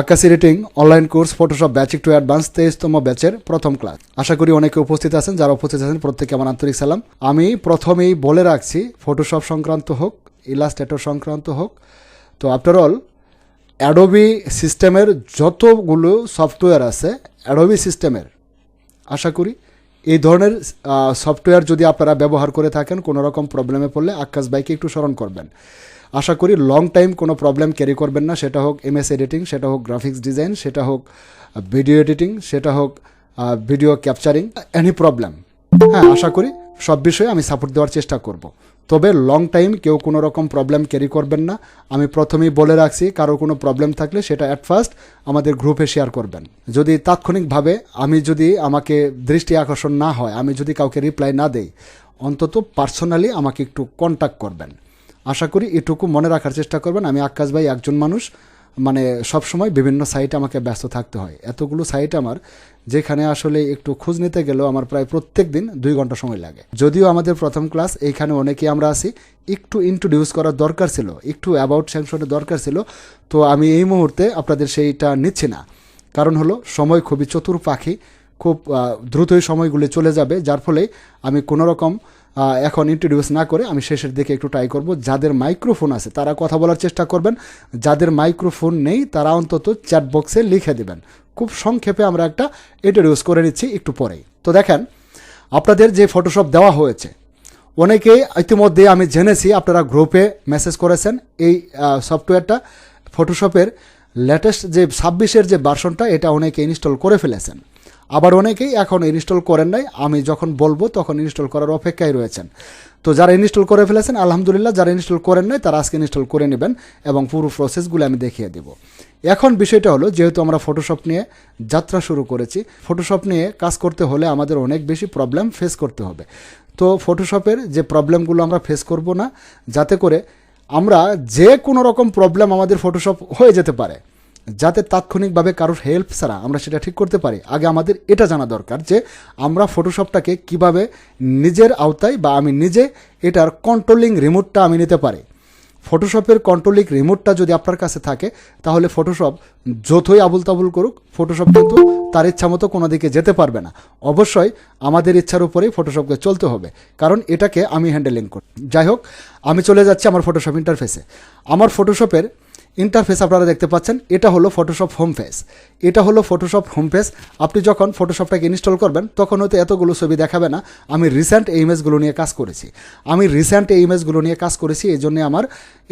আকাশি rating, online course Photoshop basic to advance তেইশতম ব্যাচের প্রথম ক্লাস আশা করি অনেকে উপস্থিত আছেন, যারা উপস্থিত আছেন, প্রত্যেকে আমার আন্তরিক সালাম। আমি প্রথমেই বলে রাখছি ফটোশপ সংক্রান্ত হোক ইলাস্ট্রেটর সংক্রান্ত হোক, তো আফটার অল অ্যাডোবি সিস্টেমের যতগুলো সফটওয়্যার আছে অ্যাডোবি সিস্টেমের আশা করি এই ধরনের সফটওয়্যার যদি আপনারা ব্যবহার করে থাকেন, কোনো রকম প্রবলেমে পড়লে আকাশ ভাইকে একটু স্মরণ করবেন। আশা করি লং টাইম কোনো প্রবলেম ক্যারি করবেন না। সেটা হোক এমএস এডিটিং সেটা হোক গ্রাফিক্স ডিজাইন সেটা হোক ভিডিও এডিটিং সেটা হোক ভিডিও ক্যাপচারিং এনি প্রবলেম হ্যাঁ আশা করি সব বিষয়ে আমি সাপোর্ট দেওয়ার চেষ্টা করব। তবে লং টাইম কেউ কোনো রকম প্রবলেম ক্যারি করবেন না। আমি প্রথমেই বলে রাখছি, কারও কোনো প্রবলেম থাকলে সেটা অ্যাট ফার্স্ট আমাদের গ্রুপে শেয়ার করবেন। যদি তাৎক্ষণিকভাবে আমি যদি আমাকে দৃষ্টি আকর্ষণ না হয়, আমি যদি কাউকে রিপ্লাই না দেই, অন্তত পার্সোনালি আমাকে একটু কন্ট্যাক্ট করবেন। আশা করি এটুকু মনে রাখার চেষ্টা করবেন। আমি আকাশ ভাই একজন মানুষ মানে সবসময় বিভিন্ন সাইটে আমাকে ব্যস্ত থাকতে হয়। এতগুলো সাইট আমার, যেখানে আসলে একটু খোঁজ নিতে গেলেও আমার প্রায় প্রত্যেক দিন দুই ঘণ্টা সময় লাগে। যদিও আমাদের প্রথম ক্লাস, এইখানে অনেকেই আমরা আছি, একটু ইন্ট্রোডিউস করার দরকার ছিল, একটু অ্যাবাউট স্যাংশনের দরকার ছিল, তো আমি এই মুহূর্তে আপনাদের সেইটা নিচ্ছি না। কারণ হলো, সময় খুবই চতুর পাখি, খুব দ্রুতই সময়গুলি চলে যাবে, যার ফলে আমি কোনো রকম এখন ইন্ট্রোডিউস না করে আমি শেষের দিকে একটু ট্রাই করব। যাদের মাইক্রোফোন আছে, তারা কথা বলার চেষ্টা করবেন। যাদের মাইক্রোফোন নেই, তারা অন্তত চ্যাট বক্সে লিখে দেবেন। খুব সংক্ষেপে আমরা একটা ইন্ট্রোডিউস করে নিচ্ছি একটু পরেই। তো দেখেন, আপনাদের যে ফটোশপ দেওয়া হয়েছে, অনেকেই ইতিমধ্যে আমি জেনেছি, আপনারা গ্রুপে মেসেজ করেছেন, এই সফটওয়্যারটা ফটোশপের লেটেস্ট যে ছাব্বিশের যে ভার্সনটা এটা অনেকে ইনস্টল করে ফেলেছেন। আবার অনেকেই এখন ইনস্টল করেন নাই। আমি যখন বলব তখন ইনস্টল করার অপেক্ষায় রয়েছেন। তো যারা ইনস্টল করে ফেলেছেন, আলহামদুলিল্লাহ, যারা ইনস্টল করেন নাই, তারা আজকে ইনস্টল করে নেবেন এবং পুরো প্রসেসগুলো আমি দেখিয়ে দেব। এখন বিষয়টা হলো, যেহেতু আমরা ফটোশপ নিয়ে যাত্রা শুরু করেছি ফটোশপ নিয়ে কাজ করতে হলে আমাদের অনেক বেশি প্রবলেম ফেস করতে হবে। তো ফটোশপের যে প্রবলেমগুলো আমরা ফেস করব না, যাতে করে আমরা যে কোনো রকম প্রবলেম আমাদের ফটোশপ হয়ে যেতে পারে। যাতে তাৎক্ষণিকভাবে কারোর হেল্প ছাড়া আমরা সেটা ঠিক করতে পারি। আগে আমাদের এটা জানা দরকার যে, আমরা ফটোশপটাকে কীভাবে নিজের আওতায় বা আমি নিজে এটার কন্ট্রোলিং রিমোটটা আমি নিতে পারি। ফটোশপের কন্ট্রোলিং রিমোটটা যদি আপনার কাছে থাকে, তাহলে ফটোশপ যতই আবুল তাবুল করুক ফটোশপ কিন্তু তার ইচ্ছা মতো কোনো দিকে যেতে পারবে না। অবশ্যই আমাদের ইচ্ছার উপরেই ফটোশপকে চলতে হবে, কারণ এটাকে আমি হ্যান্ডেলিং করি যাই হোক, আমি চলে যাচ্ছি আমার ফটোশপ ইন্টারফেসে আমার ফটোশপের ইন্টারফেস আপনারা দেখতে পাচ্ছেন, এটা হলো ফটোশপ হোম ফেস এটা হলো ফটোশপ হোম ফেস আপনি যখন ফটোশপটাকে ইনস্টল করবেন, তখন হয়তো এতগুলো ছবি দেখাবে না। আমি রিসেন্ট এই ইমেজগুলো নিয়ে কাজ করেছি। আমি রিসেন্ট এই ইমেজগুলো নিয়ে কাজ করেছি, এই জন্য আমার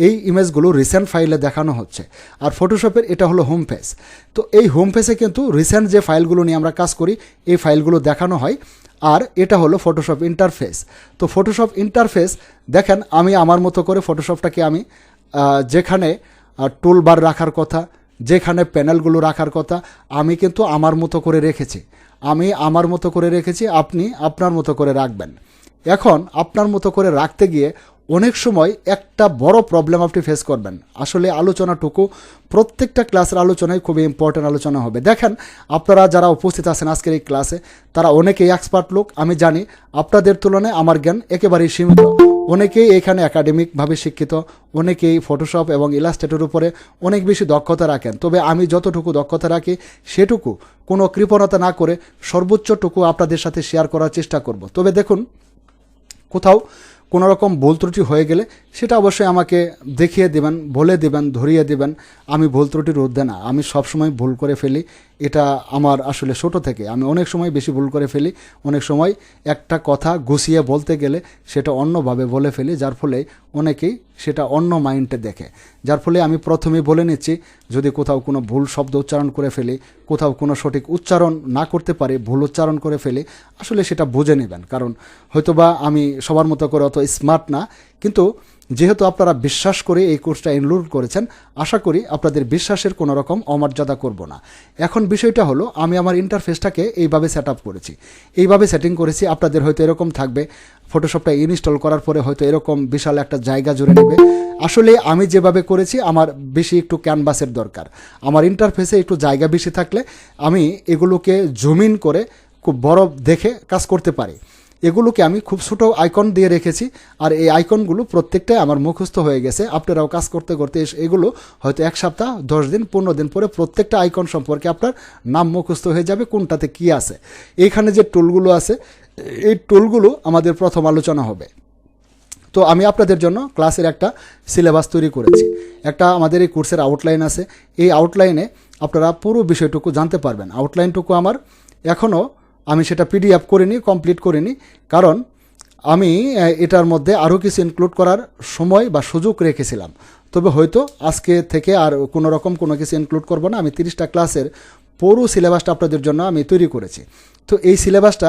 এই ইমেজগুলো রিসেন্ট ফাইলে দেখানো হচ্ছে। আর ফটোশপের এটা হলো হোম ফেস তো এই হোম ফেসে কিন্তু রিসেন্ট যে ফাইলগুলো নিয়ে আমরা কাজ করি, এই ফাইলগুলো দেখানো হয়। আর এটা হলো ফটোশপ ইন্টারফেস তো ফটোশপ ইন্টারফেস দেখেন, আমি আমার মতো করে ফটোশপটাকে আমি যেখানে টুল বার রাখার কথা, যেখানে প্যানেলগুলো রাখার কথা, আমি কিন্তু আমার মতো করে রেখেছি। আমি আমার মতো করে রেখেছি, আপনি আপনার মতো করে রাখবেন। এখন আপনার মতো করে রাখতে গিয়ে অনেক সময় একটা বড় প্রবলেম আপনি ফেস করবেন। আসলে আলোচনাটুকু প্রত্যেকটা ক্লাসের আলোচনায় খুবই ইম্পর্টেন্ট আলোচনা হবে। দেখেন, আপনারা যারা উপস্থিত আছেন আজকের এই ক্লাসে তারা অনেকেই এক্সপার্ট লোক। আমি জানি, আপনাদের তুলনায় আমার জ্ঞান একেবারেই সীমিত। অনেকেই এখানে একাডেমিকভাবে শিক্ষিত, অনেকেই ফটোশপ এবং ইলাস্ট্রেটের উপরে অনেক বেশি দক্ষতা রাখেন। তবে আমি যতটুকু দক্ষতা রাখি, সেটুকু কোনো কৃপণতা না করে সর্বোচ্চটুকু আপনাদের সাথে শেয়ার করার চেষ্টা করব। তবে দেখুন, কোথাও কোনো রকম ভুল ত্রুটি হয়ে গেলে সেটা অবশ্যই আমাকে দেখিয়ে দেবেন, বলে দেবেন, ধরিয়ে দেবেন। আমি ভুল ত্রুটির ঊর্ধ্বে না। আমি সবসময় ভুল করে ফেলি। এটা আমার আসলে ছোটো থেকে। আমি অনেক সময় বেশি ভুল করে ফেলি, অনেক সময় একটা কথা গুছিয়ে বলতে গেলে সেটা অন্যভাবে বলে ফেলি, যার ফলে অনেকেই সেটা অন্য মাইন্ডে দেখে। যার ফলে আমি প্রথমেই বলে নিচ্ছি, যদি কোথাও কোনো ভুল শব্দ উচ্চারণ করে ফেলি, কোথাও কোনো সঠিক উচ্চারণ না করতে পারি, ভুল উচ্চারণ করে ফেলি, আসলে সেটা বুঝে নেবেন। কারণ হয়তোবা আমি সবার মতো করে অত স্মার্ট না কিন্তু যেহেতু আপনারা বিশ্বাস করে এই কোর্সটা এনরোল করেছেন, আশা করি আপনাদের বিশ্বাসের কোনো রকম অমর্যাদা করব না। এখন বিষয়টা হলো, আমি আমার ইন্টারফেসটাকে এইভাবে সেট আপ করেছি। এইভাবে সেটিং করেছি, আপনাদের হয়তো এরকম থাকবে। ফটোশপটা ইনস্টল করার পরে হয়তো এরকম বিশাল একটা জায়গা জুড়ে নেবে। আসলে আমি যেভাবে করেছি, আমার বেশি একটু ক্যানভাসের দরকার। আমার ইন্টারফেসে একটু জায়গা বেশি থাকলে আমি এগুলোকে জুমিন করে খুব বড় দেখে কাজ করতে পারি। এগুলোকে আমি খুব ছোটো আইকন দিয়ে রেখেছি, আর এই আইকনগুলো প্রত্যেকটাই আমার মুখস্থ হয়ে গেছে। আপনারাও কাজ করতে করতে এগুলো হয়তো এক সপ্তাহ, দশ দিন, পনেরো দিন পরে প্রত্যেকটা আইকন সম্পর্কে আপনার নাম মুখস্থ হয়ে যাবে, কোনটাতে কি আছে। এইখানে যে টুলগুলো আছে, এই টুলগুলো আমাদের প্রথম আলোচনা হবে। তো আমি আপনাদের জন্য ক্লাসের একটা সিলেবাস তৈরি করেছি। একটা আমাদের এই কোর্সের আউটলাইন আছে। এই আউটলাইনে আপনারা পুরো বিষয়টুকু জানতে পারবেন। আউটলাইনটুকু আমার এখনও আমি সেটা পিডিএফ করে নিই কমপ্লিট করে নিই। কারণ আমি এটার মধ্যে আরও কিছু ইনক্লুড করার সময় বা সুযোগ রেখেছিলাম। তবে হয়তো আজকে থেকে আর কোনো রকম কোনো কিছু ইনক্লুড করব না। আমি তিরিশটা ক্লাসের পুরো সিলেবাসটা আপনাদের জন্য আমি তৈরি করেছি। তো এই সিলেবাসটা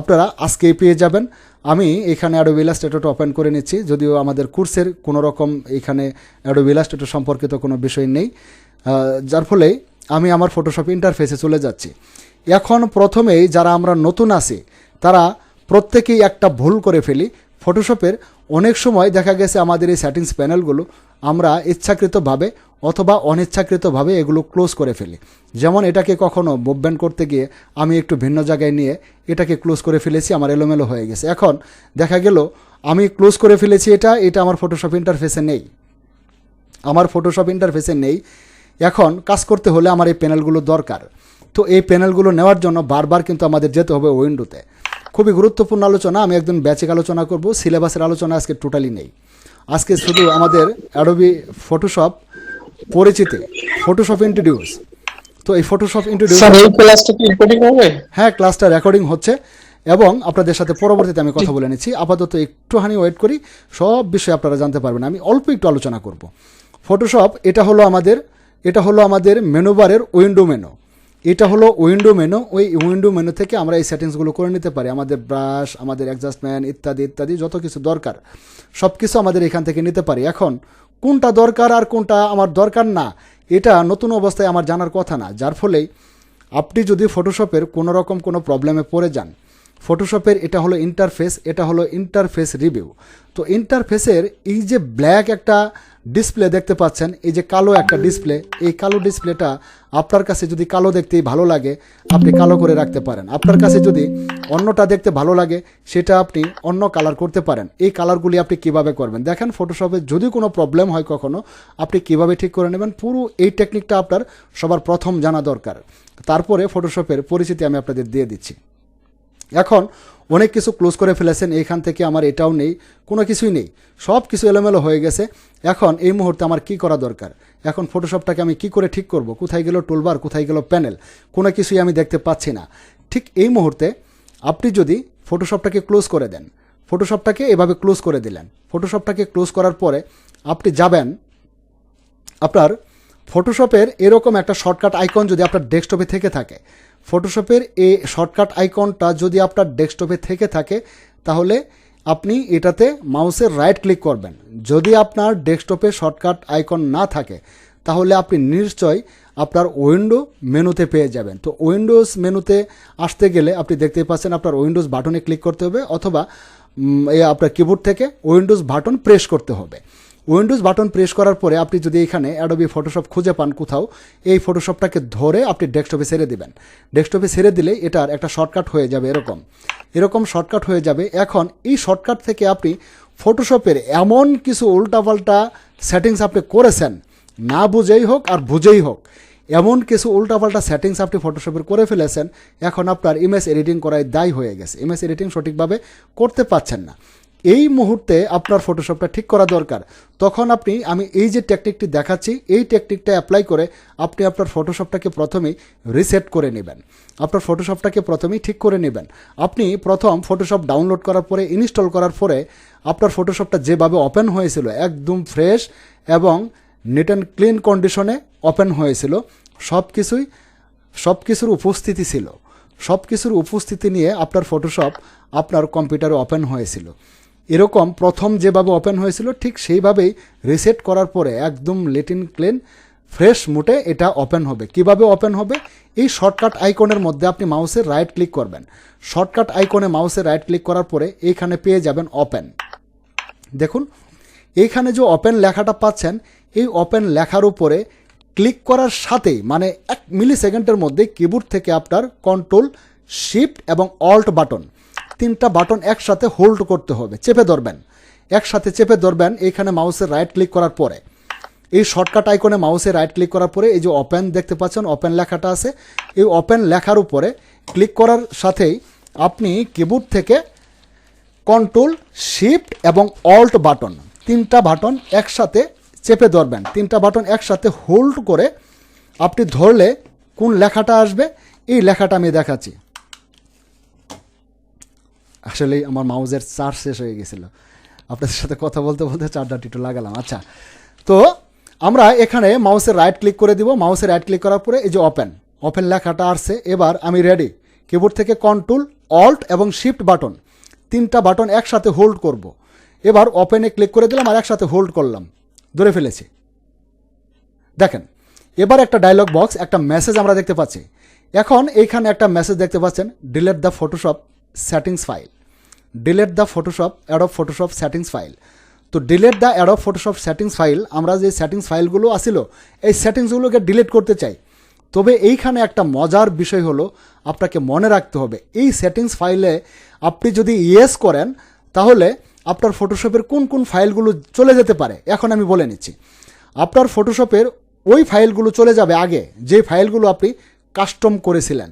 আপনারা আজকেই পেয়ে যাবেন। আমি এখানে অ্যাডোব ইলাস্ট্রেটর ওপেন করে নিচ্ছি। যদিও আমাদের কোর্সের কোনো রকম এখানে অ্যাডোব ইলাস্ট্রেটর সম্পর্কিত কোনো বিষয় নেই। যার ফলে আমি আমার ফটোশপ ইন্টারফেসে চলে যাচ্ছি। এখন প্রথমেই যারা আমরা নতুন আছি, তারা প্রত্যেকেই একটা ভুল করে ফেলি। ফটোশপের অনেক সময় দেখা গেছে আমাদের এই সেটিংস প্যানেলগুলো আমরা ইচ্ছাকৃতভাবে অথবা অনিচ্ছাকৃতভাবে এগুলো ক্লোজ করে ফেলি। যেমন এটাকে কখনো মুভমেন্ট করতে গিয়ে আমি একটু ভিন্ন জায়গায় নিয়ে এটাকে ক্লোজ করে ফেলেছি, আমার এলোমেলো হয়ে গেছে। এখন দেখা গেল, আমি ক্লোজ করে ফেলেছি এটা এটা আমার ফটোশপ ইন্টারফেসে নেই। আমার ফটোশপ ইন্টারফেসে নেই। এখন কাজ করতে হলে আমার এই প্যানেলগুলো দরকার। তো এই প্যানেলগুলো নেওয়ার জন্য বারবার কিন্তু আমাদের যেতে হবে উইন্ডোতে। খুবই গুরুত্বপূর্ণ আলোচনা আমি একদম ব্যাচিক আলোচনা করব সিলেবাসের আলোচনা আজকে টোটালি নেই। আজকে শুধু আমাদের অ্যাডোবি ফটোশপ পরিচিতি ফটোশপ ইন্ট্রোডিউস তো এই ফটোশপ ইন্ট্রোডিউস স্যার এই ক্লাসটা কি রেকর্ডিং হবে? হ্যাঁ ক্লাসটা রেকর্ডিং হচ্ছে এবং আপনাদের সাথে পরবর্তীতে আমি কথা বলে নিচ্ছি। আপাতত একটুখানি ওয়েট করি সব বিষয়ে আপনারা জানতে পারবেন। আমি অল্প একটু আলোচনা করব। ফটোশপ এটা হলো আমাদের এটা হলো আমাদের মেনুবারের উইন্ডো মেনু এটা হলো উইন্ডো মেনু ওই উইন্ডো মেনু থেকে আমরা এই সেটিংসগুলো করে নিতে পারি। আমাদের ব্রাশ আমাদের অ্যাডজাস্টমেন্ট ইত্যাদি ইত্যাদি, যত কিছু দরকার। সব কিছু আমাদের এখান থেকে নিতে পারি। এখন, কোনটা দরকার আর কোনটা আমার দরকার না, এটা নতুন অবস্থায় আমার জানার কথা না। যার ফলেই আপনি যদি ফটোশপের কোনো রকম কোনো প্রবলেমে পড়ে যান ফটোশপের এটা হলো ইন্টারফেস এটা হলো ইন্টারফেস রিভিউ তো ইন্টারফেসের এই যে ব্ল্যাক একটা ডিসপ্লে দেখতে পাচ্ছেন। এই যে কালো একটা ডিসপ্লে এই কালো ডিসপ্লেটা আপনার কাছে যদি কালো দেখতেই ভালো লাগে, আপনি কালো করে রাখতে পারেন। আপনার কাছে যদি অন্যটা দেখতে ভালো লাগে, সেটা আপনি অন্য কালার করতে পারেন। এই কালারগুলি আপনি কীভাবে করবেন? দেখেন ফটোশপে যদি কোনো প্রবলেম হয় কখনো, আপনি কীভাবে ঠিক করে নেবেন? পুরো এই টেকনিকটা আপনার সবার প্রথম জানা দরকার। তারপরে ফটোশপের পরিচিতি আমি আপনাদের দিয়ে দিচ্ছি। এখন অনেক কিছু ক্লোজ করে ফেলেছেন, এইখান থেকে আমার এটাও নেই, কোনো কিছুই নেই। সব কিছু এলোমেলো হয়ে গেছে। এখন এই মুহূর্তে আমার কি করা দরকার? এখন ফটোশপটাকে আমি কি করে ঠিক করব? কোথায় গেল টোলবার কোথায় গেল প্যানেল কোনো কিছুই আমি দেখতে পাচ্ছি না। ঠিক এই মুহূর্তে আপনি যদি ফটোশপটাকে ক্লোজ করে দেন ফটোশপটাকে এভাবে ক্লোজ করে দিলেন ফটোশপটাকে ক্লোজ করার পরে আপনি যাবেন, আপনার ফটোশপের এরকম একটা শর্টকাট আইকন যদি আপনার ডেস্কটপে থেকে থাকে ফটোশপের এই শর্টকাট আইকনটা যদি আপনার ডেস্কটপে থেকে থাকে, তাহলে আপনি এটাতে মাউসের রাইট ক্লিক করবেন। যদি আপনার ডেস্কটপে শর্টকাট আইকন না থাকে, তাহলে আপনি নিশ্চয়ই আপনার উইন্ডো মেনুতে পেয়ে যাবেন। তো উইন্ডোজ মেনুতে আসতে গেলে আপনি দেখতেই পাচ্ছেন আপনার উইন্ডোজ বাটনে ক্লিক করতে হবে, অথবা এই আপনার কিবোর্ড থেকে উইন্ডোজ বাটন প্রেস করতে হবে। উইন্ডোজ বাটন প্রেস করার পরে আপনি যদি এখানে অ্যাডোবি ফটোশপ খুঁজে পান কোথাও, এই ফটোশপটাকে ধরে আপনি ডেস্কটপে ছেড়ে দিবেন। ডেস্কটপে ছেড়ে দিলে এটার একটা শর্টকাট হয়ে যাবে এরকম। এরকম শর্টকাট হয়ে যাবে। এখন এই শর্টকাট থেকে আপনি ফটোশপের এমন কিছু উল্টাপাল্টা সেটিংস আপনি করেছেন, না বুঝেই হোক আর বুঝেই হোক, এমন কিছু উল্টাপাল্টা সেটিংস আপনি ফটোশপের করে ফেলেছেন, এখন আপনার ইমেজ এডিটিং করায় দায়ী হয়ে গেছে। ইমেজ এডিটিং সঠিকভাবে করতে পারছেন না। এই মুহূর্তে আপনার ফটোশপটা ঠিক করা দরকার। তখন আপনি, আমি এই যে টেকনিকটি দেখাচ্ছি, এই টেকনিকটা অ্যাপ্লাই করে আপনি আপনার ফটোশপটাকে প্রথমেই রিসেট করে নেবেন। আপনার ফটোশপটাকে প্রথমেই ঠিক করে নেবেন। আপনি প্রথম ফটোশপ ডাউনলোড করার পরে ইনস্টল করার পরে আপনার ফটোশপটা যেভাবে ওপেন হয়েছিল, একদম ফ্রেশ এবং নিট অ্যান্ড ক্লিন কন্ডিশনে ওপেন হয়েছিল সব কিছুই সব কিছুর উপস্থিতি ছিল। সব কিছুর উপস্থিতি নিয়ে আপনার ফটোশপ আপনার কম্পিউটারে ওপেন হয়েছিল। এরকম প্রথম যেভাবে ওপেন হয়েছিল, ঠিক সেইভাবেই রিসেট করার পরে একদম লেটিন ক্লিন, ফ্রেশ মুটে এটা ওপেন হবে। কীভাবে ওপেন হবে? এই শর্টকাট আইকনের মধ্যে আপনি মাউসে রাইট ক্লিক করবেন। শর্টকাট আইকনে মাউসে রাইট ক্লিক করার পরে এইখানে পেয়ে যাবেন ওপেন। দেখুন, এইখানে যে ওপেন লেখাটা পাচ্ছেন, এই ওপেন লেখার উপরে ক্লিক করার সাথেই মানে এক মিলি সেকেন্ডের মধ্যে কিবোর্ড থেকে আপনার কন্ট্রোল, শিফট এবং অল্ট বাটন। তিনটা বাটন একসাথে হোল্ড করতে হবে, চেপে ধরবেন। একসাথে চেপে ধরবেন, এইখানে মাউসের রাইট ক্লিক করার পরে। এই শর্টকাট আইকনে মাউসে রাইট ক্লিক করার পরে এই যে ওপেন দেখতে পাচ্ছেন ওপেন লেখাটা আছে। এই ওপেন লেখার উপরে ক্লিক করার সাথেই আপনি কিবোর্ড থেকে কন্ট্রোল শিফট এবং অল্ট বাটন তিনটা বাটন একসাথে চেপে ধরবেন। তিনটা বাটন একসাথে হোল্ড করে আপনি ধরলে কোন লেখাটা আসবে? এই লেখাটা আমি দেখাচ্ছি। আসলে আমার মাউজের চার্জ শেষ হয়ে গেছিল। আপনাদের সাথে কথা বলতে বলতে চার্জারটি একটু লাগালাম। আচ্ছা তো আমরা এখানে মাউসের রাইট ক্লিক করে দিব। মাউসের রাইট ক্লিক করার পরে এই যে ওপেন ওপেন লেখাটা আসছে। এবার আমি রেডি কিবোর্ড থেকে কন্ট্রোল অল্ট এবং শিফট বাটন তিনটা বাটন একসাথে হোল্ড করব। এবার ওপেনে ক্লিক করে দিলাম আর একসাথে হোল্ড করলাম। ধরে ফেলেছি। দেখেন, এবার একটা ডায়লগ বক্স একটা মেসেজ আমরা দেখতে পাচ্ছি। এখন এইখানে একটা মেসেজ দেখতে পাচ্ছেন। Delete the Photoshop file delete the Photoshop add of Photoshop settings file তো delete the add of Photoshop settings file আমরা যে সেটিংস ফাইলগুলো আসিল, এই সেটিংসগুলোকে ডিলিট করতে চাই। তবে এইখানে একটা মজার বিষয় হলো, আপনাকে মনে রাখতে হবে, এই সেটিংস ফাইলে আপনি যদি ইয়েস করেন, তাহলে আপনার ফটোশপের কোন কোন ফাইলগুলো চলে যেতে পারে, এখন আমি বলে নিচ্ছি। আপনার ফটোশপের ওই ফাইলগুলো চলে যাবে আগে, যে ফাইলগুলো আপনি কাস্টম করেছিলেন।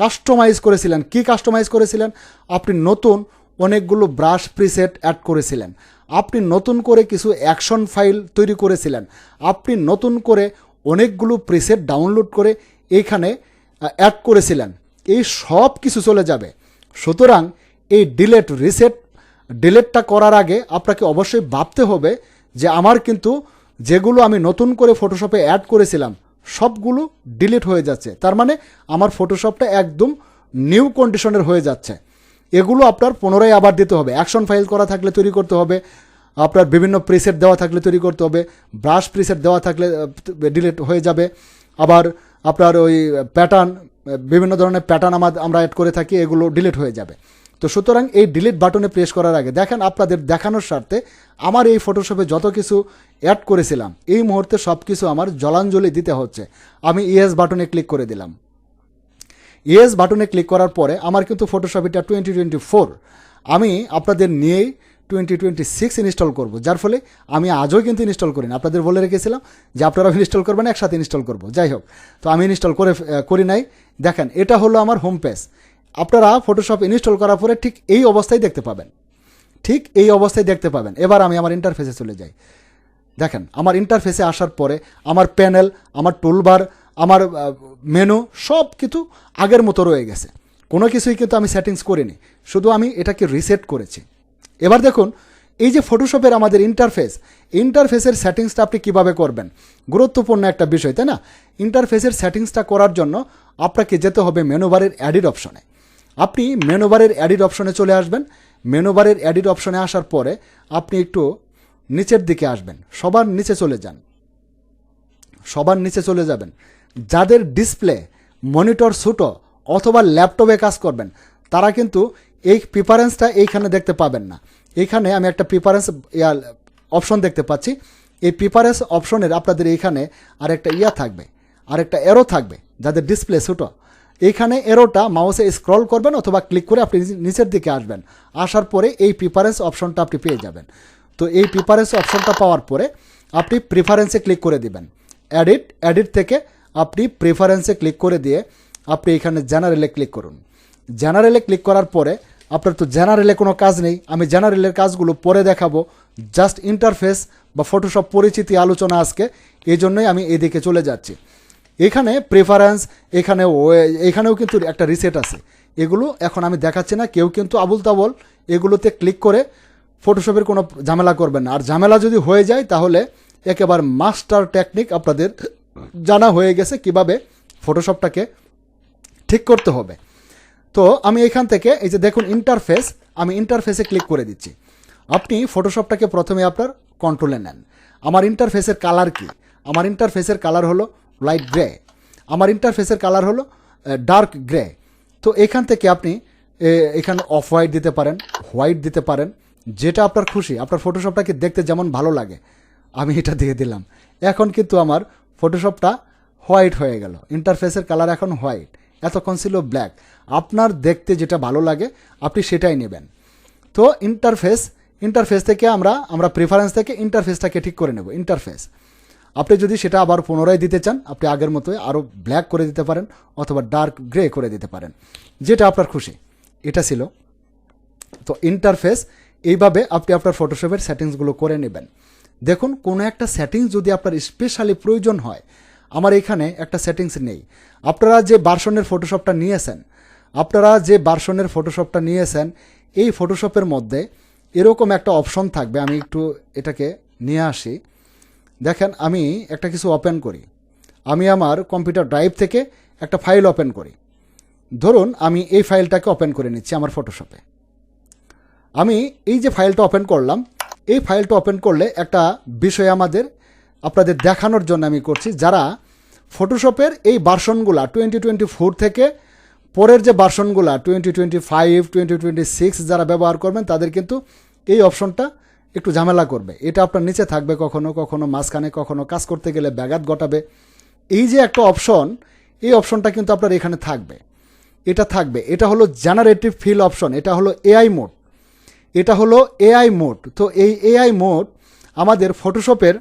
কাস্টমাইজ করেছিলেন। কি কাস্টমাইজ করেছিলেন? আপনি নতুন অনেকগুলো ব্রাশ প্রিসেট অ্যাড করেছিলেন। আপনি নতুন করে কিছু অ্যাকশন ফাইল তৈরি করেছিলেন। আপনি নতুন করে অনেকগুলো প্রিসেট ডাউনলোড করে এইখানে অ্যাড করেছিলেন। এই সব কিছু চলে যাবে। সুতরাং এই ডিলেট রিসেট ডিলেটটা করার আগে আপনাকে অবশ্যই ভাবতে হবে যে আমার কিন্তু যেগুলো আমি নতুন করে ফটোশপে অ্যাড করেছিলাম সবগুলো ডিলিট হয়ে যাচ্ছে। তার মানে আমার ফটোশপটা একদম নিউ কন্ডিশনের হয়ে যাচ্ছে। এগুলো আপনার পুনরায় আবার দিতে হবে। অ্যাকশন ফাইল করা থাকলে তৈরি করতে হবে। আপনার বিভিন্ন প্রিসেট দেওয়া থাকলে তৈরি করতে হবে। ব্রাশ প্রিসেট দেওয়া থাকলে ডিলিট হয়ে যাবে। আবার আপনার ওই প্যাটার্ন বিভিন্ন ধরনের প্যাটার্ন আমার আমরা অ্যাড করে থাকি, এগুলো ডিলিট হয়ে যাবে। তো সুতরাং এই ডিলিট বাটনে প্রেস করার আগে দেখেন আপনাদের দেখানোর স্বার্থে আমার এই ফটোশপে যত কিছু অ্যাড করেছিলাম, এই মুহূর্তে সব কিছু আমার জলাঞ্জলি দিতে হচ্ছে। আমি ইএস বাটনে ক্লিক করে দিলাম। ইয়েস বাটনে ক্লিক করার পরে আমার কিন্তু ফটোশপিটা টোয়েন্টি টোয়েন্টি ফোর আমি আপনাদের নিয়েই টোয়েন্টি টোয়েন্টি সিক্স ইনস্টল করব, যার ফলে আমি আজও কিন্তু ইনস্টল করিনি আপনাদের বলে রেখেছিলাম যে আপনারাও ইনস্টল করবেন, একসাথে ইনস্টল করব। যাই হোক, তো আমি ইনস্টল করে করি নাই। দেখেন, এটা হলো আমার হোম পেজ আপনারা ফটোশপ ইনস্টল করার পরে ঠিক এই অবস্থায় দেখতে পাবেন। ঠিক এই অবস্থায় দেখতে পাবেন। এবার আমি আমার ইন্টারফেসে চলে যাই। দেখেন, আমার ইন্টারফেসে আসার পরে আমার প্যানেল আমার টুলবার আমার মেনু সব কিছু আগের মতো রয়ে গেছে। কোনো কিছুই কিন্তু আমি সেটিংস করিনি। শুধু আমি এটাকে রিসেট করেছি। এবার দেখুন, এই যে ফটোশপের আমাদের ইন্টারফেস ইন্টারফেসের সেটিংসটা আপনি কীভাবে করবেন? গুরুত্বপূর্ণ একটা বিষয়, তাই না? ইন্টারফেসের সেটিংসটা করার জন্য আপনাকে যেতে হবে মেনুবারের অ্যাডিড অপশনে আপনি মেনুবারের অ্যাডিট অপশনে চলে আসবেন। মেনুবারের অ্যাডিট অপশনে আসার পরে আপনি একটু নিচের দিকে আসবেন। সবার নিচে চলে যান। সবার নিচে চলে যাবেন। যাদের ডিসপ্লে মনিটর ছোটো অথবা ল্যাপটপে কাজ করবেন, তারা কিন্তু এই প্রিফারেন্সটা এইখানে দেখতে পাবেন না। এইখানে আমি একটা প্রিফারেন্স অপশন দেখতে পাচ্ছি। এই প্রিফারেন্স অপশনের আপনাদের এইখানে আরেকটা ইয়া থাকবে, আরেকটা এরো থাকবে, যাদের ডিসপ্লে ছোটো। এইখানে এরোটা মাউসে স্ক্রল করবেন অথবা ক্লিক করে আপনি নিচের দিকে আসবেন। আসার পরে এই প্রিফারেন্স অপশনটা আপনি পেয়ে যাবেন। তো এই প্রিফারেন্স অপশনটা পাওয়ার পরে আপনি প্রিফারেন্সে ক্লিক করে দিবেন। এডিট এডিট থেকে আপনি প্রিফারেন্সে ক্লিক করে দিয়ে আপনি এখানে জেনারেলে ক্লিক করুন। জেনারেলে ক্লিক করার পরে আপনার তো জেনারেলে কোনো কাজ নেই। আমি জেনারেলের কাজগুলো পরে দেখাবো। জাস্ট ইন্টারফেস বা ফটোশপ পরিচিতি আলোচনা আজকে। এই জন্যই আমি এদিকে চলে যাচ্ছি। এখানে প্রেফারেন্স এখানে এখানেও কিন্তু একটা রিসেট আছে। এগুলো এখন আমি দেখাচ্ছি না, কেউ কিন্তু আবুল তাবল এগুলোতে ক্লিক করে ফটোশপের কোনো ঝামেলা করবেন না। আর ঝামেলা যদি হয়ে যায় তাহলে একেবারে মাস্টার টেকনিক আপনাদের জানা হয়ে গেছে কীভাবে ফটোশপটাকে ঠিক করতে হবে। তো আমি এখান থেকে, এই যে দেখুন ইন্টারফেস আমি ইন্টারফেসে ক্লিক করে দিচ্ছি। আপনি ফটোশপটাকে প্রথমে আপনার কন্ট্রোলে নেন। আমার ইন্টারফেসের কালার কি? আমার ইন্টারফেসের কালার হলো লাইট গ্রে আমার ইন্টারফেসের কালার হলো ডার্ক গ্রে তো এখান থেকে আপনি এখানে অফ হোয়াইট দিতে পারেন হোয়াইট দিতে পারেন, যেটা আপনার খুশি। আপনার ফটোশপটাকে দেখতে যেমন ভালো লাগে। আমি এটা দিয়ে দিলাম। এখন কিন্তু আমার ফটোশপটা হোয়াইট হয়ে গেল। ইন্টারফেসের কালার এখন হোয়াইট এতক্ষণ ছিল ব্ল্যাক আপনার দেখতে যেটা ভালো লাগে, আপনি সেটাই নেবেন। তো ইন্টারফেস ইন্টারফেস থেকে আমরা আমরা প্রেফারেন্স থেকে ইন্টারফেসটাকে ঠিক করে নেব। ইন্টারফেস আপনি যদি সেটা আবার পুনরায় দিতে চান, আপনি আগের মতোই আরও ব্ল্যাক করে দিতে পারেন অথবা ডার্ক গ্রে করে দিতে পারেন। যেটা আপনার খুশি। এটা ছিল। তো ইন্টারফেস এইভাবে আপনি আপনার ফটোশপের সেটিংসগুলো করে নেবেন। দেখুন, কোনো একটা সেটিংস যদি আপনার স্পেশালি প্রয়োজন হয়, আমার এখানে একটা সেটিংস নেই। আপনারা যে বার্সনের ফটোশপটা নিয়েছেন, আপনারা যে বার্সনের ফটোশপটা নিয়েছেন, এই ফটোশপের মধ্যে এরকম একটা অপশন থাকবে। আমি একটু এটাকে নিয়ে আসি। দেখেন, আমি একটা কিছু ওপেন করি। আমি আমার কম্পিউটার ড্রাইভ থেকে একটা ফাইল ওপেন করি। ধরুন, আমি এই ফাইলটাকে ওপেন করে নিচ্ছি আমার ফটোশপে আমি এই যে ফাইলটা ওপেন করলাম, এই ফাইলটা ওপেন করলে একটা বিষয় আমাদের, আপনাদের দেখানোর জন্য আমি করছি, যারা ফটোশপের এই বার্সনগুলা টোয়েন্টি টোয়েন্টি ফোর থেকে পরের যে বার্সনগুলা twenty twenty five twenty twenty six যারা ব্যবহার করবেন, তাদের কিন্তু এই অপশনটা একটু ঝামেলা করবে। এটা আপনার নিচে থাকবে কখনো কখনো মাঝখানে, কখনো কাজ করতে গেলে ব্যাঘাত ঘটাবে। এই যে একটা অপশন, এই অপশনটা কিন্তু আপনার এখানে থাকবে। এটা থাকবে। এটা হলো জেনারেটিভ ফিল অপশন এটা হলো এআই মোড এটা হলো এআই মোড তো এই এআই মোড আমাদের ফটোশপের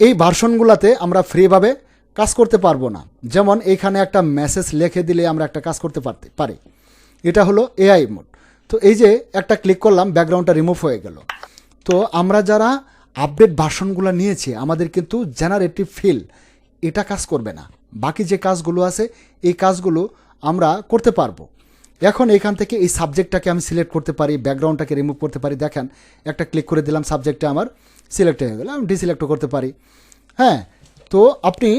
এই ভার্সনগুলোতে আমরা ফ্রিভাবে কাজ করতে পারব না। যেমন এখানে একটা মেসেজ লিখে দিলে আমরা একটা কাজ করতে পারতে পারি। এটা হলো এআই মোড তো এই যে একটা ক্লিক করলাম ব্যাকগ্রাউন্ডটা রিমুভ হয়ে গেল। তো আমরা যারা আপডেট ভার্সনগুলো নিয়েছি, আমাদের কিন্তু জেনারেটিভ ফিল এটা কাজ করবে না। বাকি যে কাজগুলো আছে, এই কাজগুলো আমরা করতে পারব। এখন এখান থেকে এই সাবজেক্টটাকে আমি সিলেক্ট করতে পারি ব্যাকগ্রাউন্ডটাকে রিমুভ করতে পারি। দেখেন, একটা ক্লিক করে দিলাম সাবজেক্টটা আমার সিলেক্ট হয়ে গেল, আমি ডিসিলেক্টও করতে পারি। হ্যাঁ তো আপনি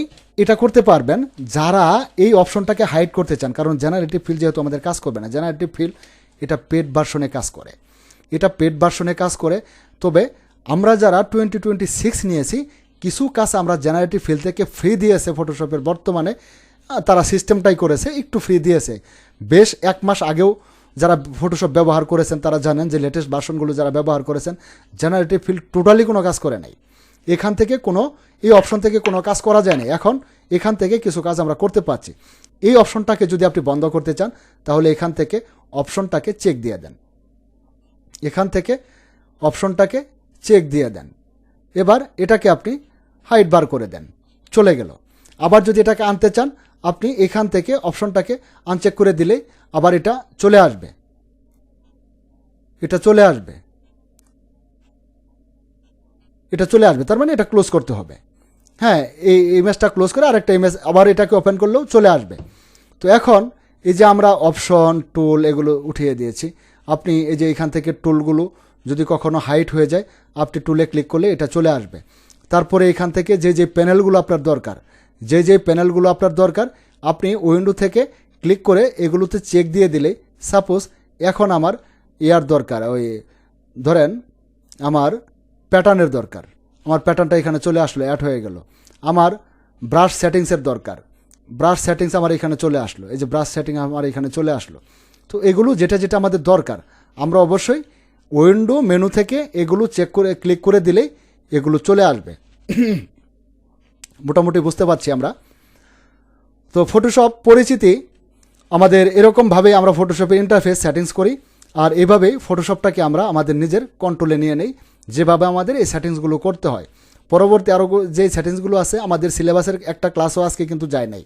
এটা করতে পারবেন। যারা এই অপশনটাকে হাইড করতে চান, কারণ জেনারেটিভ ফিল যেহেতু আমাদের কাজ করবে না জেনারেটিভ ফিল এটা পেড ভার্সনে কাজ করে। এটা পেড ভার্সনে কাজ করে, তবে আমরা যারা টোয়েন্টি টোয়েন্টি সিক্স নিয়েছি, কিছু কাজ আমরা জেনারেটিভ ফিল থেকে ফ্রি দিয়েছে ফটোশপের বর্তমানে তারা সিস্টেমটাই করেছে, একটু ফ্রি দিয়েছে। বেশ এক মাস আগেও যারা ফটোশপ ব্যবহার করেছেন, তারা জানেন যে লেটেস্ট ভার্সনগুলো যারা ব্যবহার করেছেন জেনারেটিভ ফিল টোটালি কোনো কাজ করে নাই। এখান থেকে কোনো, এই অপশন থেকে কোনো কাজ করা যায় না এখন এখান থেকে কিছু কাজ আমরা করতে পারছি। এই অপশনটাকে যদি আপনি বন্ধ করতে চান, তাহলে এখান থেকে অপশনটাকে চেক দিয়ে দেন। এখান থেকে অপশনটাকে চেক দিয়ে দেন। এবার এটাকে আপনি হাইট বার করে দেন। চলে গেল। আবার যদি এটাকে আনতে চান, আপনি এখান থেকে অপশনটাকে আনচেক করে দিলেই আবার এটা চলে আসবে। এটা চলে আসবে। এটা চলে আসবে। তার মানে এটা ক্লোজ করতে হবে। হ্যাঁ এই ইমেজটা ক্লোজ করে আরেকটা ইমেজ আবার এটাকে ওপেন করলেও চলে আসবে। তো এখন এই যে আমরা অপশন টুল এগুলো উঠিয়ে দিয়েছি, আপনি এই যে এখান থেকে টুলগুলো যদি কখনো হাইট হয়ে যায়, আপনি টুলে ক্লিক করলে এটা চলে আসবে। তারপরে এখান থেকে যে যে প্যানেলগুলো আপনার দরকার, যে যে প্যানেলগুলো আপনার দরকার, আপনি উইন্ডো থেকে ক্লিক করে এগুলোতে চেক দিয়ে দিলে সাপোজ এখন আমার ইয়ার দরকার, ওই ধরেন আমার প্যাটার্নের দরকার, আমার প্যাটার্নটা এখানে চলে আসলো অ্যাড হয়ে গেল। আমার ব্রাশ সেটিংসের দরকার ব্রাশ সেটিংস আমার এখানে চলে আসলো। এই যে ব্রাশ সেটিং আমার এখানে চলে আসলো। তো এগুলো যেটা যেটা আমাদের দরকার, আমরা অবশ্যই উইন্ডো মেনু থেকে এগুলো চেক করে ক্লিক করে দিলেই এগুলো চলে আসবে। মোটামুটি বুঝতে পারছি আমরা। তো ফটোশপ পরিচিতি, আমাদের এরকমভাবে আমরা ফটোশপের ইন্টারফেস সেটিংস করি, আর এভাবেই ফটোশপটাকে আমরা আমাদের নিজের কন্ট্রোলে নিয়ে নেই। যেভাবে আমাদের এই সেটিংসগুলো করতে হয়। পরবর্তী আরও যে সেটিংসগুলো আছে, আমাদের সিলেবাসের একটা ক্লাসও আজকে কিন্তু যায় নাই।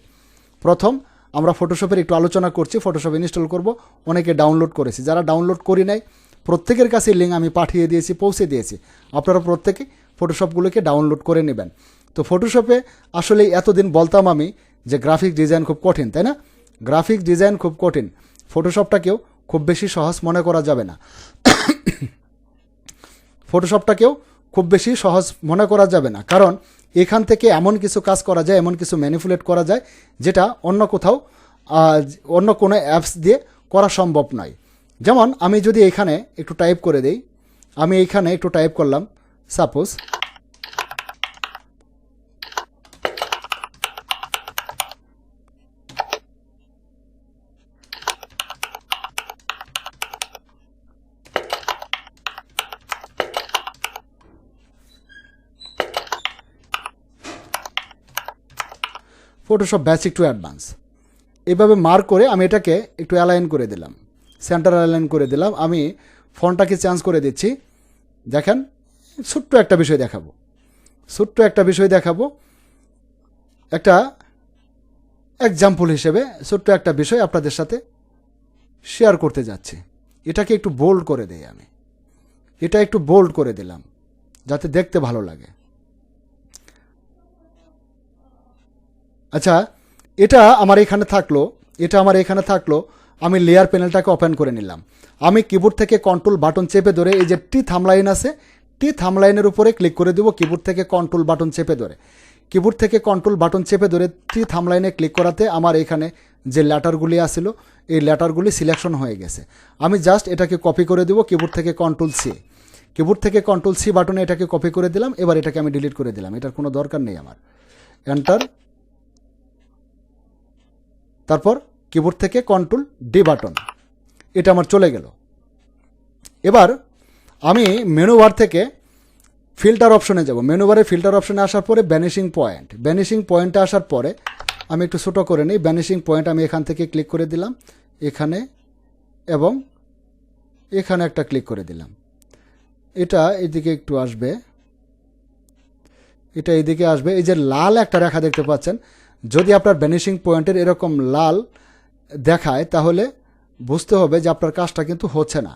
প্রথম, আমরা ফটোশপের একটু আলোচনা করছি ফটোশপ ইনস্টল করব, অনেকে ডাউনলোড করেছি। যারা ডাউনলোড করি নাই, প্রত্যেকের কাছে লিঙ্ক আমি পাঠিয়ে দিয়েছি, পৌঁছে দিয়েছি। আপনারা প্রত্যেকে ফটোশপগুলোকে ডাউনলোড করে নেবেন। তো ফটোশপে আসলে এতদিন বলতাম আমি যে গ্রাফিক ডিজাইন খুব কঠিন, তাই না? গ্রাফিক ডিজাইন খুব কঠিন। ফটোশপটাকেও খুব বেশি সহজ মনে করা যাবে না। ফটোশপটাকেও খুব বেশি সহজ মনে করা যাবে না। কারণ এখান থেকে এমন কিছু কাজ করা যায়, এমন কিছু ম্যানিপুলেট করা যায়, যেটা অন্য কোথাও অন্য কোনো অ্যাপস দিয়ে করা সম্ভব নয়। যেমন আমি যদি এখানে একটু টাইপ করে দেই, আমি এখানে একটু টাইপ করলাম suppose Photoshop basic to advance এভাবে মার্ক করে আমি এটাকে একটু অ্যালাইন করে দিলাম। সেন্টার অ্যালাইন করে দিলাম। আমি ফোনটাকে চেঞ্জ করে দিচ্ছি। দেখেন, ছোট্ট একটা বিষয় দেখাবো। ছোট্ট একটা বিষয় দেখাবো। একটা এক্সাম্পল হিসেবে ছোট্ট একটা বিষয় আপনাদের সাথে শেয়ার করতে যাচ্ছি। এটাকে একটু বোল্ড করে দেই আমি। এটা একটু বোল্ড করে দিলাম, যাতে দেখতে ভালো লাগে। আচ্ছা এটা আমার এখানে থাকল, এটা আমার এখানে থাকল, আমি লেয়ার প্যানেলটাকে ওপেন করে নিলাম। আমি কিবোর্ড থেকে কন্ট্রোল বাটন চেপে ধরে এই যে টি থামলাইন আছে টি থামলাইনের উপরে ক্লিক করে দেবো কিবোর্ড থেকে কন্ট্রোল বাটন চেপে ধরে। কিবোর্ড থেকে কন্ট্রোল বাটন চেপে ধরে টি থামলাইনে ক্লিক করাতে আমার এখানে যে ল্যাটারগুলি আসছিল এই ল্যাটারগুলি সিলেকশন হয়ে গেছে। আমি জাস্ট এটাকে কপি করে দেবো কিবোর্ড থেকে কন্ট্রোল সি কিবোর্ড থেকে কন্ট্রোল সি বাটনে এটাকে কপি করে দিলাম, এবার এটাকে আমি ডিলিট করে দিলাম। এটার কোনো দরকার নেই আমার। এন্টার তারপর কিবোর্ড থেকে কন্ট্রোল ডি বাটন এটা আমার চলে গেল। এবার আমি মেনু বার থেকে ফিল্টার অপশনে যাব। মেনু বারে ফিল্টার অপশনে আসার পরে ব্যানিশিং পয়েন্ট ব্যানিশিং পয়েন্টে আসার পরে আমি একটু ছোটো করে নিই। ব্যানিশিং পয়েন্ট আমি এখান থেকে ক্লিক করে দিলাম। এখানে এবং এখানে একটা ক্লিক করে দিলাম। এটা এদিকে একটু আসবে। এটা এদিকে আসবে। এই যে লাল একটা রেখা দেখতে পাচ্ছেন যদি আপনার ভ্যানিশিং পয়েন্টের এরকম লাল দেখায়, তাহলে বুঝতে হবে যে আপনার কাজটা কিন্তু হচ্ছে না।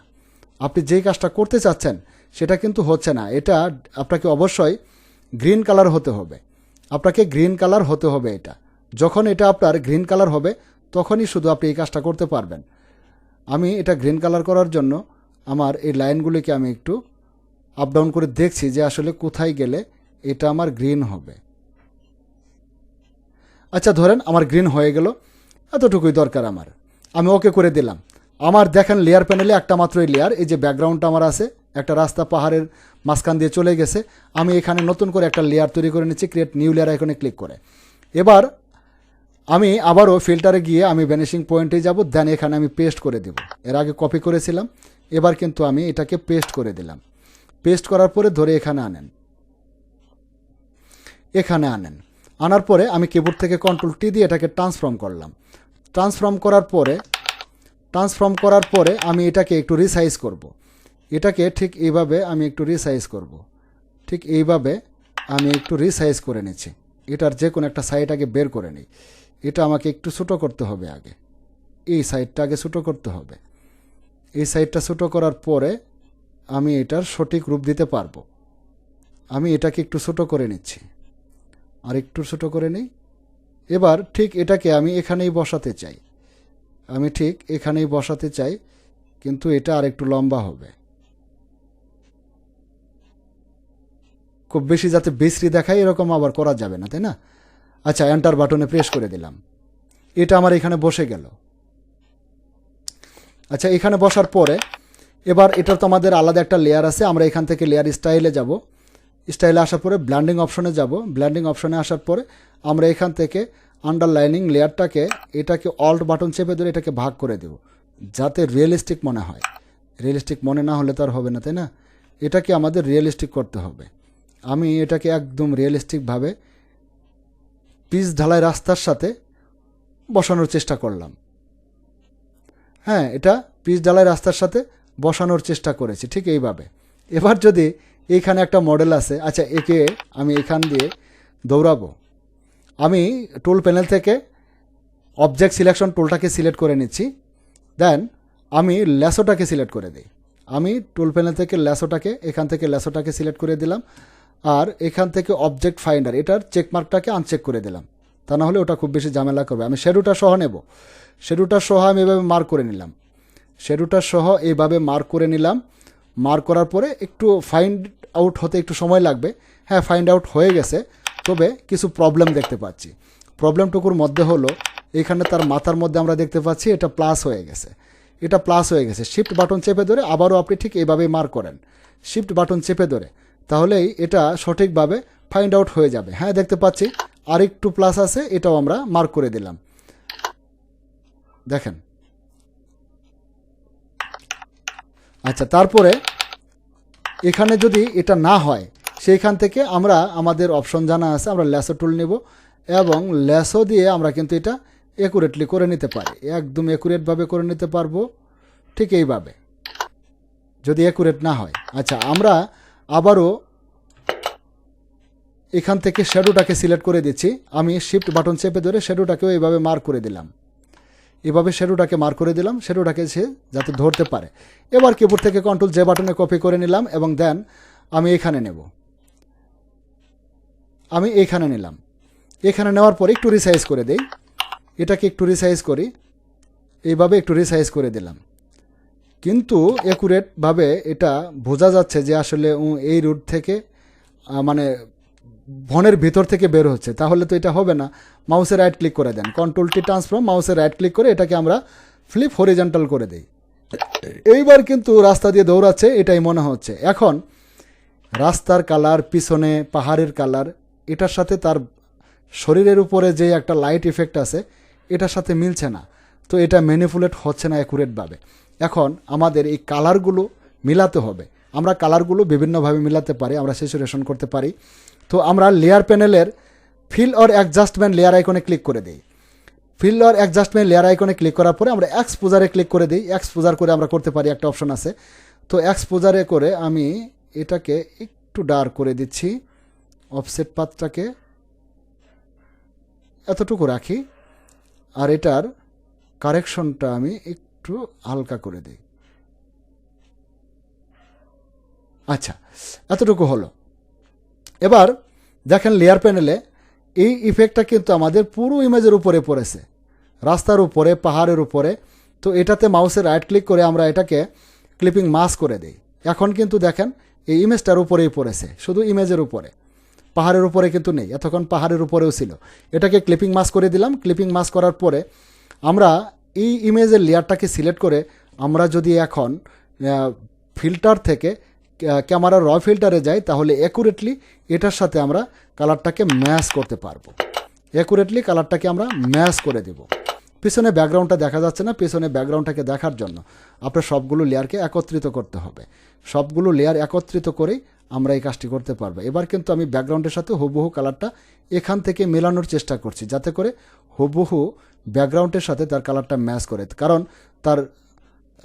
আপনি যেই কাজটা করতে চাচ্ছেন, সেটা কিন্তু হচ্ছে না। এটা আপনাকে অবশ্যই গ্রিন কালার হতে হবে। আপনাকে গ্রিন কালার হতে হবে এটা। যখন এটা আপনার গ্রিন কালার হবে, তখনই শুধু আপনি এই কাজটা করতে পারবেন। আমি এটা গ্রিন কালার করার জন্য আমার এই লাইনগুলিকে আমি একটু আপ ডাউন করে দেখছি যে আসলে কোথায় গেলে এটা আমার গ্রিন হবে। আচ্ছা ধরেন আমার গ্রিন হয়ে গেল। এতটুকুই দরকার আমার। আমি ওকে করে দিলাম। আমার দেখেন লেয়ার প্যানেলে একটা মাত্রই লেয়ার এই যে ব্যাকগ্রাউন্ডটা আমার আছে, একটা রাস্তা পাহাড়ের মাঝখান দিয়ে চলে গেছে। আমি এখানে নতুন করে একটা লেয়ার তৈরি করে নিচ্ছি ক্রিয়েট নিউ লেয়ার এখানে ক্লিক করে। এবার আমি আবারও ফিল্টারে গিয়ে আমি ভ্যানিশিং পয়েন্টে যাব দেন এখানে আমি পেস্ট করে দেব। এর আগে কপি করেছিলাম, এবার কিন্তু আমি এটাকে পেস্ট করে দিলাম। পেস্ট করার পরে ধরে এখানে আনেন। এখানে আনেন। আনার পরে আমি কিবোর্ড থেকে কন্ট্রোল টি দিয়ে এটাকে ট্রান্সফর্ম করলাম। ট্রান্সফর্ম করার পরে ট্রান্সফর্ম করার পরে আমি এটাকে একটু রিসাইজ করব। এটাকে ঠিক এইভাবে আমি একটু রিসাইজ করব। ঠিক এইভাবে আমি একটু রিসাইজ করে নিচ্ছি। এটার যে কোনো একটা সাইড আগে বের করে নিই। এটা আমাকে একটু ছোটো করতে হবে আগে। এই সাইডটা আগে ছোটো করতে হবে। এই সাইডটা ছোটো করার পরে আমি এটার সঠিক রূপ দিতে পারব। আমি এটাকে একটু ছোটো করে নিচ্ছি। আর একটু ছোটো করে নিই। এবার ঠিক এটাকে আমি এখানেই বসাতে চাই। আমি ঠিক এখানেই বসাতে চাই, কিন্তু এটা আর একটু লম্বা হবে। খুব বেশি যাতে বিশ্রি দেখায়, এরকম আবার করা যাবে না, তাই না? আচ্ছা এন্টার বাটনে প্রেস করে দিলাম। এটা আমার এখানে বসে গেল। আচ্ছা এখানে বসার পরে, এবার এটার তো আমাদের আলাদা একটা লেয়ার আছে, আমরা এখান থেকে লেয়ার স্টাইলে যাব। স্টাইলে আসার পরে ব্ল্যান্ডিং অপশনে যাব। ব্ল্যান্ডিং অপশনে আসার পরে আমরা এখান থেকে আন্ডারলাইনিং লেয়ারটাকে এটাকে অল্ট বাটন চেপে ধরে এটাকে ভাগ করে দেব, যাতে রিয়েলিস্টিক মনে হয়। রিয়েলিস্টিক মনে না হলে তো আর হবে না, তাই না? এটাকে আমাদের রিয়েলিস্টিক করতে হবে। আমি এটাকে একদম রিয়েলিস্টিকভাবে পিচ ঢালাই রাস্তার সাথে বসানোর চেষ্টা করলাম। হ্যাঁ এটা পিচ ঢালাই রাস্তার সাথে বসানোর চেষ্টা করেছি, ঠিক এইভাবে। এবার যদি এইখানে একটা মডেল আছে। আচ্ছা একে আমি এখান দিয়ে দৌড়াবো। আমি টুল প্যানেল থেকে অবজেক্ট সিলেকশন টুলটাকে সিলেক্ট করে নিচ্ছি। দেন আমি ল্যাসোটাকে সিলেক্ট করে দিই। আমি টুল প্যানেল থেকে ল্যাসোটাকে, এখান থেকে ল্যাসোটাকে সিলেক্ট করে দিলাম। আর এখান থেকে অবজেক্ট ফাইন্ডার এটার চেকমার্কটাকে আনচেক করে দিলাম। তা না হলে ওটা খুব বেশি ঝামেলা করবে। আমি শেডুটা সহ নেব। শেডুটা সহ আমি এভাবে মার্ক করে নিলাম। শেডুটা সহ এইভাবে মার্ক করে নিলাম। মার্ক করার পরে একটু ফাইন্ড আউট হতে একটু সময় লাগবে। হ্যাঁ ফাইন্ড আউট হয়ে গেছে। তবে কিছু প্রবলেম দেখতে পাচ্ছি। প্রবলেমটুকুর মধ্যে হলো, এখানে তার মাথার মধ্যে আমরা দেখতে পাচ্ছি এটা প্লাস হয়ে গেছে। এটা প্লাস হয়ে গেছে। শিফট বাটন চেপে ধরে আবারও আপনি ঠিক এইভাবেই মার্ক করেন। শিফট বাটন চেপে ধরে। তাহলেই এটা সঠিকভাবে ফাইন্ড আউট হয়ে যাবে। হ্যাঁ দেখতে পাচ্ছি আরেকটু প্লাস আছে, এটাও আমরা মার্ক করে দিলাম। দেখেন। আচ্ছা তারপরে এখানে যদি এটা না হয়, সেইখান থেকে আমরা আমাদের অপশন জানা আছে, আমরা ল্যাসো টুল নেব এবং ল্যাসো দিয়ে আমরা কিন্তু এটা একুরেটলি করে নিতে পারি। একদম একুরেটভাবে করে নিতে পারব, ঠিক এইভাবে। যদি একুরেট না হয়। আচ্ছা আমরা আবারও এখান থেকে শ্যাডোটাকে সিলেক্ট করে দিচ্ছি। আমি শিফট বাটন চেপে ধরে শ্যাডোটাকেও এইভাবে মার্ক করে দিলাম। এভাবে শ্যাডোটাকে মার করে দিলাম শ্যাডোটাকে সে যাতে ধরতে পারে। এবার কিবোর্ড থেকে কন্ট্রোল যে বাটনে কপি করে নিলাম এবং দেন আমি এখানে নেব। আমি এখানে নিলাম। এখানে নেওয়ার পরে একটু রিসাইজ করে দেই। এটাকে একটু রিসাইজ করি। এইভাবে একটু রিসাইজ করে দিলাম। কিন্তু একুরেটভাবে এটা বোঝা যাচ্ছে যে আসলে এই রুট থেকে মানে বনের ভেতর থেকে বের হচ্ছে, তাহলে তো এটা হবে না। মাউসে রাইট ক্লিক করে দেন। কন্ট্রোল টি ট্রান্সফর্ম মাউসে রাইট ক্লিক করে এটাকে আমরা ফ্লিপ হরিজন্টাল করে দিই। এইবার কিন্তু রাস্তা দিয়ে দৌড়াচ্ছে, এটাই মনে হচ্ছে। এখন রাস্তার কালার পিছনে পাহাড়ের কালার এটার সাথে তার শরীরের উপরে যে একটা লাইট ইফেক্ট আছে, এটার সাথে মিলছে না। তো এটা ম্যানিপুলেট হচ্ছে না অ্যাকুরেটভাবে এখন আমাদের এই কালারগুলো মিলাতে হবে। আমরা কালারগুলো বিভিন্নভাবে মিলাতে পারি, আমরা সেচুরেশন করতে পারি। তো আমরা লেয়ার প্যানেলের ফিল অর অ্যাডজাস্টমেন্ট লেয়ার আইকনে ক্লিক করে দিই। ফিল অর অ্যাডজাস্টমেন্ট লেয়ার আইকনে ক্লিক করার পরে আমরা এক্সপোজারে ক্লিক করে দিই। এক্সপোজার করে আমরা করতে পারি একটা অপশন আছে। তো এক্সপোজারে করে আমি এটাকে একটু ডার্ক করে দিচ্ছি। অফসেট পাতটাকে এতটুকু রাখি। আর এটার কারেকশনটা আমি একটু হালকা করে দিই। আচ্ছা এতটুকু হলো। এবার দেখেন লেয়ার প্যানেলে এই ইফেক্টটা কিন্তু আমাদের পুরো ইমেজের উপরে পড়েছে। রাস্তার উপরে, পাহাড়ের উপরে। তো এটাতে মাউসের রাইট ক্লিক করে আমরা এটাকে ক্লিপিং মাস করে দিই। এখন কিন্তু দেখেন এই ইমেজটার উপরেই পড়েছে, শুধু ইমেজের উপরে। পাহাড়ের উপরে কিন্তু নেই, এতক্ষণ পাহাড়ের উপরেও ছিল। এটাকে ক্লিপিং মাস করে দিলাম। ক্লিপিং মাস করার পরে আমরা এই ইমেজের লেয়ারটাকে সিলেক্ট করে আমরা যদি এখন ফিল্টার থেকে ক্যামেরার র ফিল্টারে যাই, তাহলে অ্যাকুরেটলি এটার সাথে আমরা কালারটাকে ম্যাচ করতে পারব। অ্যাকুরেটলি কালারটাকে আমরা ম্যাচ করে দেব। পিছনে ব্যাকগ্রাউন্ডটা দেখা যাচ্ছে না, পিছনে ব্যাকগ্রাউন্ডটাকে দেখার জন্য। আপনার সবগুলো লেয়ারকে একত্রিত করতে হবে। সবগুলো লেয়ার একত্রিত করেই আমরা এই কাজটি করতে পারব। এবার কিন্তু আমি ব্যাকগ্রাউন্ডের সাথে হুবহু কালারটা এখান থেকে মেলানোর চেষ্টা করছি, যাতে করে হুবহু ব্যাকগ্রাউন্ডের সাথে তার কালারটা ম্যাচ করে। কারণ তার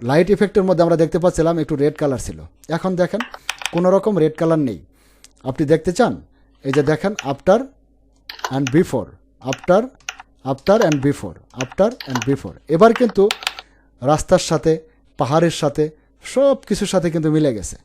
লাইট ইফেক্টের মধ্যে আমরা দেখতে পাচ্ছিলাম একটু রেড কালার ছিল। এখন দেখেন, কোনো রকম রেড কালার নেই। আপনি দেখতে চান? এই যে দেখেন after and before after after and before after and before এবার কিন্তু রাস্তার সাথে, পাহাড়ের সাথে সব কিছুর সাথে কিন্তু মিলে গেছে।